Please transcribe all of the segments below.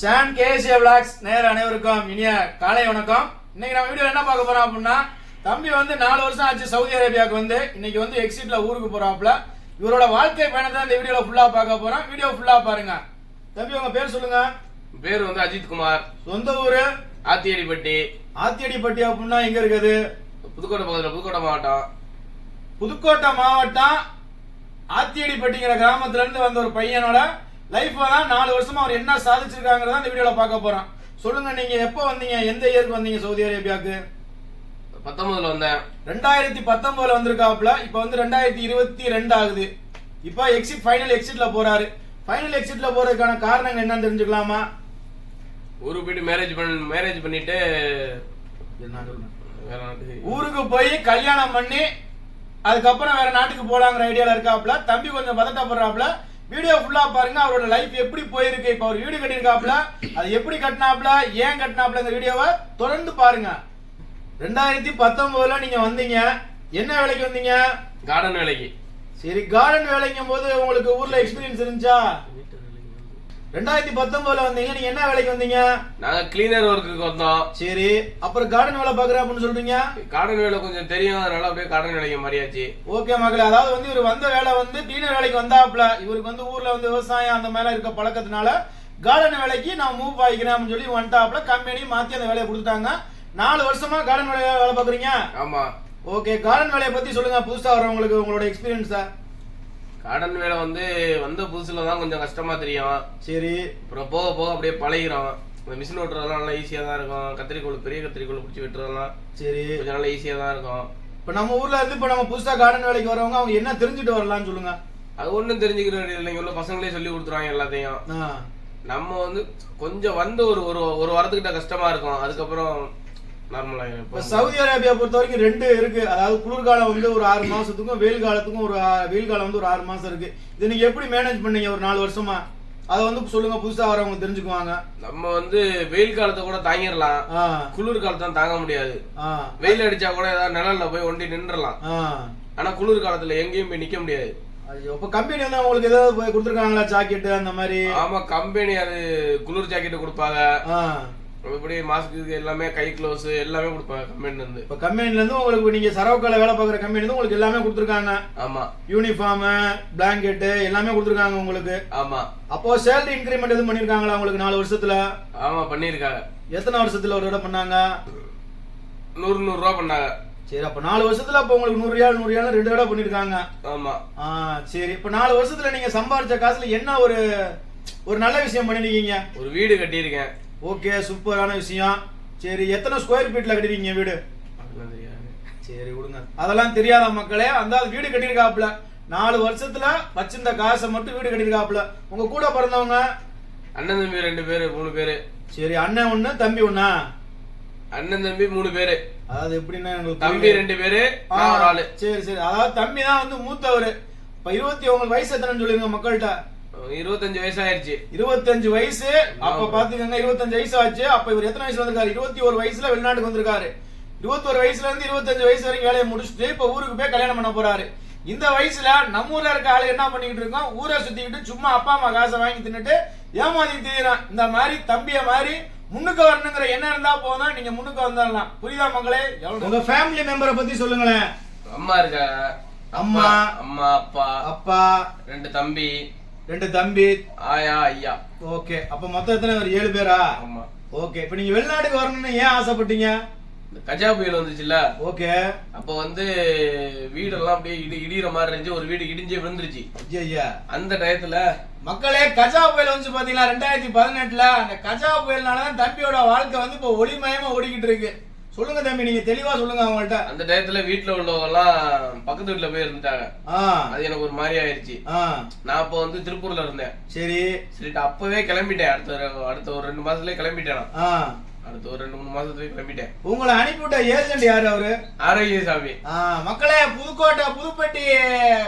Shawn கேசிய vlogs நேர அனைவருக்கும் இனிய காலை வணக்கம். இன்னைக்கு நம்ம வீடியோ என்ன பார்க்க போறோம் அப்படின்னா தம்பி வந்து நாலு வருஷம் ஆச்சு சவுதி அரேபியாவுக்கு வந்து. இன்னைக்கு வந்து எக்ஸிட்ல ஊருக்கு போறாப்ல இவரோட வாழ்க்கை பயணத்தை இந்த வீடியோல ஃபுல்லா பார்க்க போறோம். வீடியோ ஃபுல்லா பாருங்க. தம்பி உங்க பேர் சொல்லுங்க. பேர் வந்து அஜித் குமார். சொந்த ஊரு? ஆத்தியடிப்பட்டி. ஆத்தியடிப்பட்டி அப்படின்னா எங்க இருக்குது? புதுக்கோட்டை பக்கத்துல புதுக்கோட்டை மாவட்டம். புதுக்கோட்டை மாவட்டம் ஆத்தியடிப்பட்டிங்கிற கிராமத்துல இருந்து வந்த ஒரு பையனோட லைஃப் தான் நாலு வருஷமா அவர் என்ன சாதிச்சிருக்காங்கிறத இந்த வீடியோல பார்க்க போறோம். சொல்லுங்க நீங்க எப்போ வந்தீங்க? எந்த இயருக்கு வந்தீங்க சவுதி அரேபியாவுக்கு? பத்தொன்பதுல வந்தேன். ரெண்டாயிரத்தி பத்தொன்பதுல வந்திருக்காப்ல இப்போ வந்து ரெண்டாயிரத்தி இருபத்தி ரெண்டு ஆகுது. இப்போ எக்ஸிட் ஃபைனல் எக்ஸிட்ல போறாரு. ஃபைனல் எக்ஸிட்ல போறதுக்கான காரணங்கள் என்னன்னு தெரிஞ்சுக்கலாமா? ஊருக்கு போயிட்டு மேரேஜ் பண்ண மேரேஜ் பண்ணிட்டு வேற நாட்டுக்கு. ஊருக்கு போய் கல்யாணம் பண்ணி அதுக்கப்புறம் வேற நாட்டுக்கு போலாங்கிற ஐடியால இருக்காப்ல தம்பி கொஞ்சம் பதட்டப்படுறாப்ல வீடியோ ஃபுல்லா பாருங்க அவரோட லைஃப் எப்படி போயிருக்கு. இப்ப அவர் வீடு கட்டியிருக்காப்ல அது எப்படி கட்டினாப்ல ஏன் கட்டினாப்ல இந்த வீடியோவை தொடர்ந்து பாருங்க. ரெண்டாயிரத்தி பத்தொன்பதுல நீங்க வந்தீங்க. என்ன வேலைக்கு வந்தீங்க? கார்டன் வேலைக்கு. சரி கார்டன் வேலைக்கும் போது உங்களுக்கு ஊர்ல எக்ஸ்பீரியன்ஸ் இருந்துச்சா? ரெண்டாயிரத்தி பத்தொன்பதுல வந்தீங்க நீங்க என்ன வேலைக்கு வந்தீங்க? நாங்க கிளீனர் ஒர்க்குக்கு வந்தோம். சரி அப்புறம் கார்டன் வேலை பாக்குறேன் அப்படின்னு சொல்றீங்க? கார்டன் வேலை கொஞ்சம் தெரியும் அதனால அப்படியே கார்டன் வேலைக்கு மாறியாச்சு. ஓகே மகளே அதாவது வந்து இவர் வந்த வேலை வந்து கிளீனர் வேலைக்கு வந்தாப்ல இவருக்கு வந்து ஊர்ல வந்து விவசாயம் அந்த மேல இருக்க பழக்கத்தினால கார்டன் வேலைக்கு நான் மூவ் ஆகிக்கிறேன் அப்படின்னு சொல்லி வந்துட்டாப்ல கம்பெனி மாத்தி அந்த வேலையை கொடுத்துட்டாங்க. நாலு வருஷமா கார்டன் வேலையை வேலை பாக்குறீங்க ஆமா. ஓகே கார்டன் வேலையை பத்தி சொல்லுங்க புதுசா வரவங்களுக்கு உங்களோட எக்ஸ்பீரியன்ஸா கார்டன் வேலை வந்து வந்த புதுசுல தான் கொஞ்சம் கஷ்டமா தெரியும். சரி. அப்புறம் போக போக அப்படியே பழகிறோம் இந்த மிஷின் ஓட்டுறதெல்லாம் நல்லா ஈஸியா தான் இருக்கும். கத்திரிக்கோள் பெரிய கத்திரிக்கோள் பிடிச்சி வெட்டுறதெல்லாம் சரி. கொஞ்சம் நல்லா ஈஸியா தான் இருக்கும். இப்ப நம்ம ஊர்ல இருந்து இப்ப நம்ம புதுசா கார்டன் வேலைக்கு வரவங்க அவங்க என்ன தெரிஞ்சுட்டு வரலாம்னு சொல்லுங்க. அது ஒண்ணும் தெரிஞ்சுக்கிற வேண்டியது இல்லை இங்க உள்ள பசங்களே சொல்லி கொடுத்துருவாங்க எல்லாத்தையும். நம்ம வந்து கொஞ்சம் வந்து ஒரு ஒரு ஒரு வாரத்துக்கிட்ட கஷ்டமா இருக்கும். அதுக்கப்புறம் நார்மலா இப்ப சவுதி அரேபியா பொறுத்த வரைக்கும் ரெண்டு இருக்கு. அதாவது குளிர்காலம் வந்து ஒரு ஆறு மாசத்துக்கும் வெயில் காலத்துக்கும் ஒரு வெயில் காலம் வந்து ஒரு ஆறு மாசம் இருக்கு. இது நீங்க எப்படி மேனேஜ் பண்ணீங்க ஒரு நாலு வருஷமா? அதை வந்து சொல்லுங்க புதுசா வரவங்க தெரிஞ்சுக்குவாங்க. நம்ம வந்து வெயில் காலத்தை கூட தாங்கிடலாம் குளிர் காலத்தை தாங்க முடியாது. வெயில் அடிச்சா கூட ஏதாவது நிழல்ல போய் ஒண்டி நின்றுடலாம் ஆ. ஆனா குளிர் காலத்துல எங்கேயும் போய் நிக்க முடியாது. இப்ப கம்பெனி வந்து உங்களுக்கு ஏதாவது கொடுத்துருக்காங்களா ஜாக்கெட் அந்த மாதிரி? ஆமா கம்பெனி அது குளிர் ஜாக்கெட் கொடுப்பாங்க. இப்படி மாஸ்க்கு எல்லாமே கை க்ளோஸ் எல்லாமே கொடுப்பாங்க கம்பெனில இருந்து. இப்ப கம்பெனில இருந்து உங்களுக்கு நீங்க சரவுக்கால வேலை பார்க்குற கம்பெனி இருந்து உங்களுக்கு எல்லாமே கொடுத்துருக்காங்க. ஆமா. யூனிஃபார்ம் பிளாங்கெட் எல்லாமே கொடுத்துருக்காங்க உங்களுக்கு. ஆமா. அப்போ சேலரி இன்க்ரிமெண்ட் எதுவும் பண்ணிருக்காங்களா உங்களுக்கு நாலு வருஷத்துல? ஆமா பண்ணிருக்காங்க எத்தனை வருஷத்துல ஒரு தடவை பண்ணாங்க? நூறு நூறு ரூபா பண்ணாங்க. சரி அப்ப நாலு வருஷத்துல அப்ப உங்களுக்கு நூறு ரியால் நூறு ரியால் ரெண்டு தடவை பண்ணிருக்காங்க. ஆமா. ஆ சரி. இப்ப நாலு வருஷத்துல நீங்க சம்பாரிச்ச காசுல என்ன ஒரு ஒரு நல்ல விஷயம் பண்ணிருக்கீங்க? ஒரு வீடு கட்டியிருக்கேன். ஓகே சூப்பரான விஷயம். சரி எத்தனை ஸ்கொயர் ஃபீட்ல கட்டிருக்கீங்க வீடு? சரி விடுங்க. அதெல்லாம் தெரியாத மக்களே அந்த வீடு கட்டியிருக்காப்ல நாலு வருஷத்துல வச்சிருந்த காசை மட்டும் வீடு கட்டியிருக்காப்ல உங்க கூட பிறந்தவங்க? அண்ணன் தம்பி ரெண்டு பேரு மூணு பேரு. சரி அண்ணன் ஒண்ணு தம்பி ஒண்ணா? அண்ணன் தம்பி மூணு பேரு. அதாவது எப்படின்னா எங்களுக்கு தம்பி. ரெண்டு பேரு ஒரு ஆளு. சரி சரி. அதாவது தம்பி தான் வந்து மூத்தவர். இப்ப இருபத்தி உங்களுக்கு வயசு எத்தனைன்னு சொல்லிருங்க மக்கள்கிட்ட. இருபத்தஞ்சு வயசாயிருச்சு. இருபத்தஞ்சு வயசு அப்ப பாத்துக்கோங்க இருபத்தஞ்சு வயசு ஆச்சு. அப்ப இவர் எத்தனை வயசுல வந்திருக்காரு? இருபத்தி ஒரு வயசுல வெளிநாட்டுக்கு வந்திருக்காரு. இருபத்தொரு வயசுல இருந்து இருபத்தஞ்சு வயசு வரைக்கும் வேலையை முடிச்சுட்டு இப்ப ஊருக்கு போய் கல்யாணம் பண்ண போறாரு. இந்த வயசுல நம்ம ஊர்ல இருக்க ஆளு என்ன பண்ணிக்கிட்டு இருக்கோம்? ஊரை சுத்திக்கிட்டு சும்மா அப்பா அம்மா காசை வாங்கி தின்னுட்டு ஏமாத்தி தீரான் இந்த மாதிரி தம்பிய மாதிரி முன்னுக்கு வரணுங்கிற எண்ணம் இருந்தா போதும். நீங்க முன்னுக்கு வந்துடலாம் புரியுதா மக்களே உங்க ஃபேமிலி மெம்பரை பத்தி சொல்லுங்களேன். அம்மா இருக்காங்க அம்மா. அம்மா அப்பா அப்பா ரெண்டு தம்பி. ரெண்டு தம்பி. ஆயா ஐயா. ஓகே அப்ப மொத்தம் எத்தனை பேர்? ஏழு பேரா? ஆமா. ஓகே இப்ப நீங்க வெளிநாட்டுக்கு வரணும்னு ஏன் ஆசைப்பட்டீங்க? இந்த கஜா புயல் வந்துச்சுல்ல? ஓகே. அப்ப வந்து வீடெல்லாம் அப்படியே இடி இடிகிற மாதிரி இருந்துச்சு. ஒரு வீடு இடிஞ்சே விழுந்துருச்சு. ஐயா, ஐயா. அந்த டயத்துல மக்களே கஜா புயல் வந்து பாத்தீங்களா? ரெண்டாயிரத்தி பதினெட்டுல அந்த கஜா புயல்னாலதான் தம்பியோட வாழ்க்கை வந்து இப்போ ஒளிமயமா ஓடிக்கிட்டு இருக்கு. சொல்லுங்க தம்பி நீங்க தெளிவா சொல்லுங்க அவங்கள்ட்ட. அந்த டயத்துல வீட்டுல உள்ளவங்க எல்லாம் பக்கத்து வீட்டுல போய் இருந்துட்டாங்க. அது எனக்கு ஒரு மாதிரி ஆயிருச்சு. ஆ. நான் அப்போ வந்து திருப்பூர்ல இருந்தேன். சரி. சரிட்டு அப்பவே கிளம்பிட்டேன். அடுத்த அடுத்த ஒரு ரெண்டு மாசத்துலயே கிளம்பிட்டேன் அடுத்த ஒரு ரெண்டு மூணு மாசத்துலயே கிளம்பிட்டேன். உங்களை அனுப்பிவிட்ட ஏஜென்ட் யாரு அவரு? ஆரோக்கிய சாமி ஆ, மக்களே புதுக்கோட்டை புதுப்பட்டி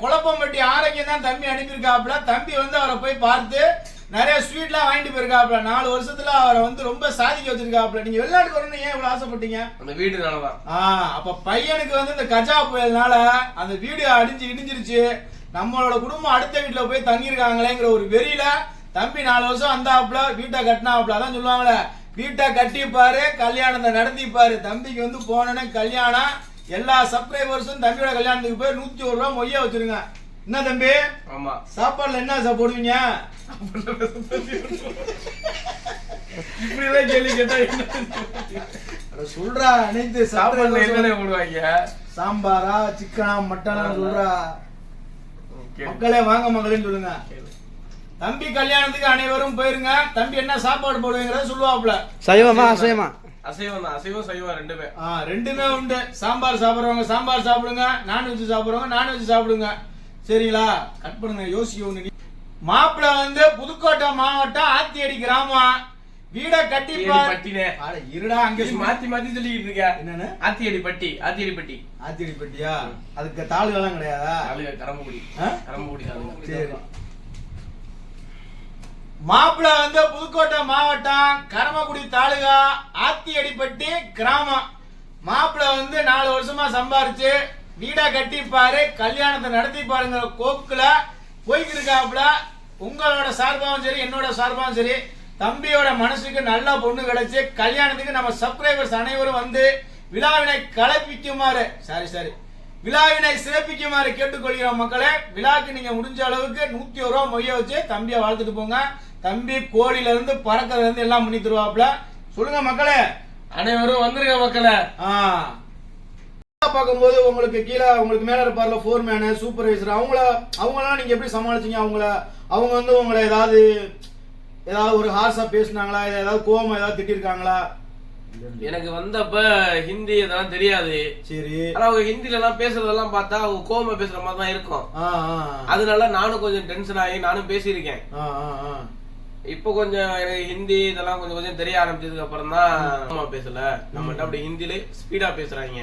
குழப்பம்பட்டி ஆரோக்கியம் தான் தம்பி அனுப்பியிருக்காப்புல. தம்பி வந்து அவரை போய் பார்த்து நிறைய ஸ்வீட்லாம் வாங்கிட்டு போயிருக்காப்புல நாலு வருஷத்துல அவரை வந்து ரொம்ப சாதிக்க வச்சிருக்காப்புல நீங்க வெளிநாட்டுக்கு வரணும்னு ஏன் இவ்வளவு ஆசைப்பட்டீங்க? அந்த வீடுனாலதான் ஆ அப்ப பையனுக்கு வந்து இந்த கஜா புயல்னால அந்த வீடு அடிஞ்சு இடிஞ்சிருச்சு. நம்மளோட குடும்பம் அடுத்த வீட்டுல போய் தங்கியிருக்காங்களேங்கிற ஒரு வெறியில தம்பி நாலு வருஷம் வந்தாப்புல வீட்டை கட்டினாப்புல. அதான் சொல்லுவாங்களே வீட்டை கட்டிப்பாரு கல்யாணத்தை நடத்திப்பாரு. தம்பிக்கு வந்து போனோன்னே கல்யாணம். எல்லா சப்ஸ்கிரைபர்ஸும் தம்பியோட கல்யாணத்துக்கு போய் நூத்தி ஒரு ரூபா மொய்ய வச்சிருங்க. என்ன தம்பி? ஆமா. சாப்பாடுல என்ன சார் போடுவீங்க? இப்படிதான் கேள்வி கேட்டா என்ன? சொல்றா அனைத்து சாப்பாடுல சாப்பாடு என்னென்ன போடுவாங்க? சாம்பாரா சிக்கனா மட்டனா சொல்றா. ஓகே. மக்களே வாங்க மக்களேன்னு சொல்லுங்க. தம்பி கல்யாணத்துக்கு அனைவரும் போயிருங்க. தம்பி என்ன சாப்பாடு போடுவீங்கிறத சொல்லுவாப்ல சைவமா அசைவமா? அசைவம் தான். அசைவம் சைவம் ரெண்டுமே. ஆ, ரெண்டுமே உண்டு. சாம்பார் சாப்பிடுறவங்க சாம்பார் சாப்பிடுங்க. நான்வெஜ் சாப்பிடுறவங்க நான்வெஜ் சாப்பிடுங்க. சரிங்களா? கட் பண்ணுங்க யோசிக்க ஒண்ணு. மாப்பிள்ள வந்து புதுக்கோட்டை மாவட்டம் ஆத்தியடி கிராமம். வீட. அட, இருடா அங்க மாத்தி மாத்தி சொல்லிக்கிட்டு இருக்க. என்னன்னு? ஆத்தியடி பட்டி ஆத்தியடி பட்டி. ஆத்தியடி பட்டியா? அதுக்கு தாளுகள்லாம் கிடையாதா? கரம்புடி? கரம்புடி சரி. மாப்பிள்ள வந்து புதுக்கோட்டை மாவட்டம் கரமக்குடி தாலுகா ஆத்தியடிப்பட்டி கிராமம். மாப்பிள்ள வந்து நாலு வருஷமா சம்பாரிச்சு வீடா கட்டிப்பாரு கல்யாணத்தை நடத்தி பாருங்கிற கோக்குல போய்க்கு இருக்காப்புல உங்களோட சார்பாவும் சரி என்னோட சார்பாவும் சரி தம்பியோட மனசுக்கு நல்ல பொண்ணு கிடைச்சு கல்யாணத்துக்கு நம்ம சப்ஸ்கிரைபர்ஸ் அனைவரும் வந்து விழாவினை கலப்பிக்குமாறு சாரி சாரி விழாவினை சிறப்பிக்குமாறு கேட்டுக்கொள்கிறோம் மக்களே. விழாக்கு நீங்க முடிஞ்ச அளவுக்கு நூத்தி ஒரு ரூபா மொய்ய வச்சு தம்பியை வாழ்த்துட்டு போங்க. தம்பி கோழில இருந்து பறக்கறதுல இருந்து எல்லாம் பண்ணி தருவாப்ல சொல்லுங்க மக்களே. அனைவரும் வந்துருங்க மக்களே. ஆ. பார்க்கும்போது உங்களுக்கு கீழே உங்களுக்கு மேல இருப்பார்ல ஃபோர்மேனு சூப்பர்வைசர் அவங்கள அவங்களாம் நீங்க எப்படி சமாளிச்சீங்க? அவங்கள அவங்க வந்து உங்களை ஏதாவது ஏதாவது ஒரு ஹார்ஸா பேசுனாங்களா? இல்ல ஏதாவது கோவமா ஏதாவது திட்டிருக்காங்களா? எனக்கு வந்தப்ப ஹிந்தி இதெல்லாம் தெரியாது. சரி. ஆனா அவங்க ஹிந்தில எல்லாம் பேசுறதெல்லாம் பார்த்தா அவங்க கோவமா பேசுற மாதிரி தான் இருக்கும் அதனால நானும் கொஞ்சம் டென்ஷன் ஆகி நானும் பேசியிருக்கேன். இப்போ கொஞ்சம் எனக்கு ஹிந்தி இதெல்லாம் கொஞ்சம் கொஞ்சம் தெரிய ஆரம்பிச்சதுக்கு அப்புறம் தான் பேசல. நம்மகிட்ட அப்படி ஹிந்தில ஸ்பீடா பேசுறாங்க.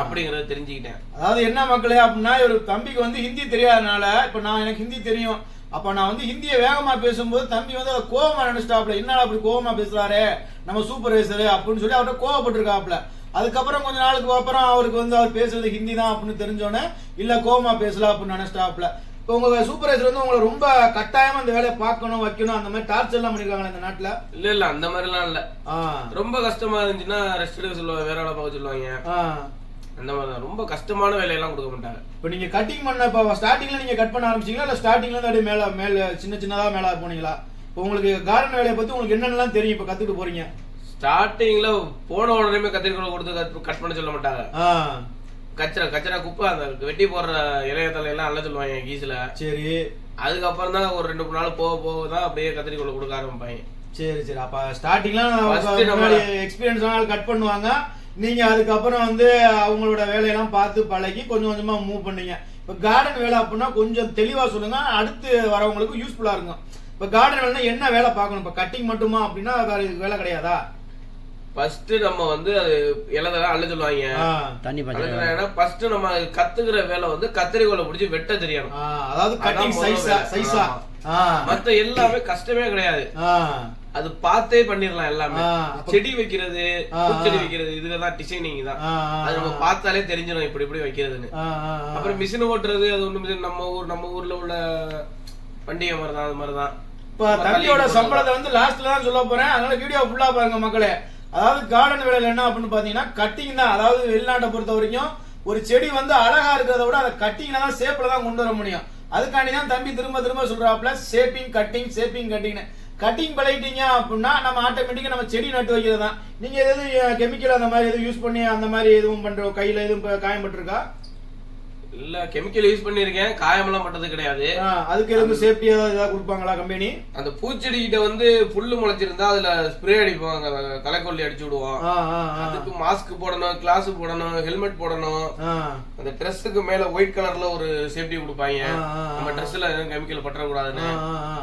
அப்படிங்கறத தெரிஞ்சுக்கிட்டேன். அதாவது என்ன மக்களே அப்படின்னா ஒரு தம்பிக்கு வந்து ஹிந்தி தெரியாதனால இப்ப நான் எனக்கு ஹிந்தி தெரியும். அப்ப நான் வந்து ஹிந்தியை வேகமா பேசும்போது தம்பி வந்து அதை கோவமா நினைச்சிட்டாப்ல. என்னடா அப்படி கோவமா பேசுறாரு? நம்ம சூப்பர்வைசர் அப்படின்னு சொல்லி அவர்கிட்ட கோவப்பட்டிருக்காப்ல. அதுக்கப்புறம் கொஞ்ச நாளுக்கு அப்புறம் அவருக்கு வந்து அவர் பேசுறது ஹிந்தி தான் அப்படின்னு தெரிஞ்சோன்னே இல்ல கோவமா பேசல அப்படின்னு நினைச்சிட்டாப்ல. இப்போ உங்க சூப்பர்வைசர் வந்து உங்களை ரொம்ப கட்டாயமா அந்த வேலையை பார்க்கணும் வைக்கணும் அந்த மாதிரி டார்ச்சர் எல்லாம் பண்ணிருக்காங்களா இந்த நாட்டுல? இல்ல இல்ல அந்த மாதிரி எல்லாம் இல்ல ரொம்ப கஷ்டமா இருந்துச்சுன்னா ரெஸ்ட் எடுக்க சொல்லுவாங்க வேற வேலை பார்க்க சொல்லுவாங்க. அந்த மாதிரி ரொம்ப கஷ்டமான வேலையெல்லாம் கொடுக்க மாட்டாங்க. இப்போ நீங்க கட்டிங் பண்ண இப்போ ஸ்டார்டிங்ல நீங்க கட் பண்ண ஆரம்பிச்சீங்களா? இல்ல ஸ்டார்டிங்ல இருந்து அப்படியே மேல மேல சின்ன சின்னதா மேல போனீங்களா? இப்போ உங்களுக்கு கார்டன் வேலையை பத்தி உங்களுக்கு என்னென்னலாம் தெரியும்? இப்போ கத்துட்டு போறீங்க. ஸ்டார்டிங்ல போன உடனே கத்திரிக்கோளை கொடுத்து கட் பண்ண சொல்ல மாட்டாங்க. கச்சரா கச்சரா குப்பை அந்த வெட்டி போடுற இளைய தலையெல்லாம் அள்ள சொல்லுவாங்க கீஸ்ல சரி. அதுக்கப்புறம் தான் ஒரு ரெண்டு மூணு நாள் போக போக தான் அப்படியே கத்திரிக்கோளை கொடுக்க ஆரம்பிப்பாங்க. சரி சரி. அப்ப ஸ்டார்டிங்ல First நம்ம- எக்ஸ்பீரியன்ஸ் ஆனால் கட் பண்ணுவாங்க. நீங்க அதுக்கப்புறம் வந்து அவங்களோட வேலையெல்லாம் பார்த்து பழகி கொஞ்சம் கொஞ்சமா மூவ் பண்ணீங்க. இப்போ கார்டன் வேலை அப்படின்னா கொஞ்சம் தெளிவா சொல்லுங்க. அடுத்து வரவங்களுக்கு யூஸ்ஃபுல்லா இருக்கும். இப்போ கார்டன் வேலைனா என்ன வேலை பார்க்கணும்? இப்போ கட்டிங் மட்டுமா அப்படின்னா வேலை கிடையாதா? ஃபர்ஸ்ட் நம்ம வந்து அது இலதெல்லாம் அள்ள சொல்லுவாங்க. தண்ணி அழுதுனா ஃபர்ஸ்ட் நம்ம கத்துக்கிற வேலை வந்து கத்திரிக்கோலை பிடிச்சி வெட்ட தெரியணும். அதாவது கட்டிங் சைஸா. சைஸா. மத்த எல்லாமே கஷ்டமே கிடையாது. அது பார்த்தே பண்ணிடலாம் எல்லாமே. செடி வைக்கிறது பூச்செடி. வைக்கிறது இதுதான் டிசைனிங் தான். அது நம்ம பார்த்தாலே தெரிஞ்சிடும் இப்படி இப்படி வைக்கிறதுன்னு. அப்புறம் மிஷின் ஓட்டுறது அது ஒண்ணு நம்ம ஊர் நம்ம ஊர்ல உள்ள பண்டிகை மாதிரி தான் அது மாதிரி தான் இப்ப தம்பியோட சம்பளத்தை வந்து லாஸ்ட்ல தான் சொல்ல போறேன். அதனால வீடியோ ஃபுல்லா பாருங்க மக்களே. அதாவது கார்டன் வேலையில் என்ன அப்படின்னு பார்த்தீங்கன்னா கட்டிங் தான். அதாவது வெளிநாட்டை பொறுத்த வரைக்கும் ஒரு செடி வந்து அழகா இருக்கிறத விட அதை கட்டிங்ல தான் ஷேப்பில் தான் கொண்டு வர முடியும். அதுக்காண்டி தான் தம்பி திரும்ப திரும்ப சொல்றாப்ல ஷேப்பிங் கட்டிங் ஷேப்பிங் கட்டிங்னு கட்டிங் பழகிட்டீங்க அப்படின்னா நம்ம ஆட்டோமேட்டிக்காக நம்ம செடி நட்டு வைக்கிறது தான் நீங்கள் எதுவும் கெமிக்கல் அந்த மாதிரி எதுவும் யூஸ் பண்ணி அந்த மாதிரி எதுவும் பண்ணுற கையில் எதுவும் இப்ப காயம் இல்ல கெமிக்கல் யூஸ் பண்ணிருக்கேன். காயமெல்லாம் பட்டது கிடையாது. அதுக்கு எதுவும் சேஃப்டி ஏதாவது கொடுப்பாங்களா கம்பெனி அந்த பூச்செடி கிட்ட வந்து புல்லு முளைச்சிருந்தா அதுல ஸ்ப்ரே அடிப்போம். க- களைக்கொல்லி அடிச்சு விடுவோம். அதுக்கு மாஸ்க் போடணும் கிளாஸ் போடணும் ஹெல்மெட் போடணும். அந்த ட்ரெஸ்ஸுக்கு மேல ஒயிட் கலர்ல ஒரு சேஃப்டி கொடுப்பாங்க. நம்ம ட்ரெஸ்ல எதுவும் கெமிக்கல் பற்றக்கூடாதுன்னு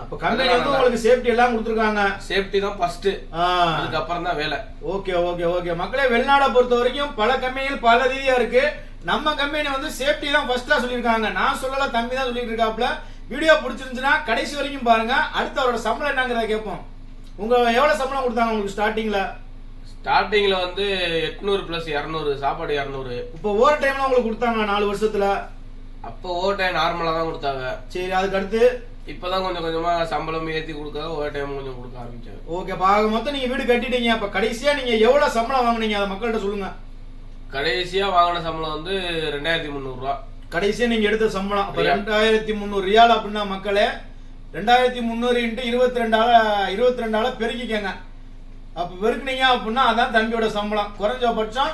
இப்போ கம்பெனி வந்து உங்களுக்கு சேஃப்டி எல்லாம் கொடுத்துருக்காங்க. சேஃப்டி தான் ஃபர்ஸ்ட் அதுக்கப்புறம் தான் வேலை. Okay okay okay. மக்களே வெளிநாடை பொறுத்த வரைக்கும் பல கம்பெனிகள் பல ரீதியா இருக்கு. நம்ம கம்பெனி வந்து சேஃப்டி தான் ஃபர்ஸ்டா சொல்லியிருக்காங்க. நான் சொல்லல தம்பி தான் சொல்லிட்டு இருக்காப்ல வீடியோ பிடிச்சிருந்துச்சுன்னா கடைசி வரைக்கும் பாருங்க. அடுத்து அவரோட சம்பளம் என்னங்கிறத கேட்போம். உங்க எவ்வளவு சம்பளம் கொடுத்தாங்க உங்களுக்கு ஸ்டார்டிங்ல ஸ்டார்டிங்ல வந்து எட்நூறு பிளஸ் இரநூறு சாப்பாடு இரநூறு. இப்போ ஓவர் டைம்ல உங்களுக்கு கொடுத்தாங்க நாலு வருஷத்துல? அப்போ ஓவர் டைம் நார்மலா தான் கொடுத்தாங்க. சரி அதுக்கு அடுத்து இப்பதான் கொஞ்சம் கொஞ்சமா சம்பளம் ஏத்தி கொடுக்க ஒரு டைம் கொஞ்சம் கொடுக்க ஆரம்பிச்சாங்க. ஓகே பாக மொத்தம் நீங்க வீடு கட்டிட்டீங்க. அப்ப கடைசியா நீங்க எவ்வளவு சம்பளம் வாங்குனீங்க? அதை மக்கள்கிட்ட சொல்லுங்க. கடைசியா வாங்கின சம்பளம் வந்து ரெண்டாயிரத்தி முந்நூறு ரூபா கடைசியா நீங்க எடுத்த சம்பளம். அப்ப. ரெண்டாயிரத்தி முந்நூறு ரியால் அப்படின்னா மக்களே ரெண்டாயிரத்தி முந்நூறு இன்ட்டு இருபத்தி ரெண்டால இருபத்தி ரெண்டால பெருக்கிக்கங்க. அப்ப பெருக்குனீங்க அப்படின்னா அதான் தம்பியோட சம்பளம். குறைஞ்சபட்சம்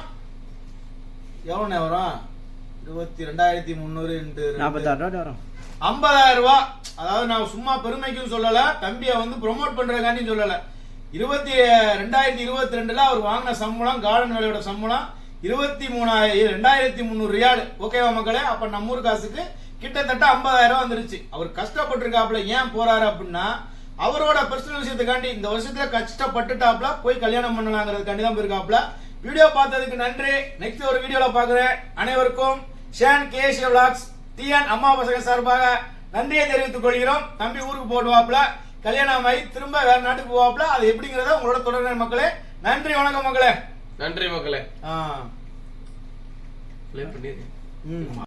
எவ்வளோண்ணே வரும்? இருபத்தி ரெண்டாயிரத்தி முந்நூறு இன்ட்டு ரூபா வரும். ஐம்பதாயிரம் ரூபாய் அதாவது நான் சும்மா பெருமைக்கும் சொல்லல தம்பியை வந்து ப்ரொமோட் பண்றதுக்காண்டி சொல்லல. இருபத்தி ரெண்டாயிரத்தி இருபத்தி ரெண்டுல அவர் வாங்கின சம்பளம் கார்டன் வேலையோட சம்பளம் இருபத்தி மூணாயிரம் ரெண்டாயிரத்தி முந்நூறு ரியால். ஓகேவா மக்களே? அப்ப நம்ம ஊர் காசுக்கு கிட்டத்தட்ட ஐம்பதாயிரம் வந்துருச்சு. அவர் கஷ்டப்பட்டிருக்காப்புல ஏன் போறாரு அப்படின்னா அவரோட பர்சனல் விஷயத்துக்காண்டி இந்த வருஷத்துல கஷ்டப்பட்டுட்டாப்ல போய் கல்யாணம் பண்ணலாங்கிறதுக்காண்டி தான் போயிருக்காப்ல வீடியோ பார்த்ததுக்கு நன்றி. நெக்ஸ்ட் ஒரு வீடியோல பாக்குறேன் அனைவருக்கும் ஷேன் கேஷ் விளாக்ஸ் டிஎன் அம்மா பசங்க சார்பாக நன்றியை தெரிவித்துக் கொள்கிறோம். தம்பி ஊருக்கு போடுவாப்ல கல்யாணம் ஆகி திரும்ப வேற நாட்டுக்கு போவாப்ல அது எப்படிங்கிறத உங்களோட தொடர்ந்து மக்களே. நன்றி வணக்கம் மக்களே. நன்றி மக்களே. ஆ. ப்ளே பண்ணிருக்கேன். ம்.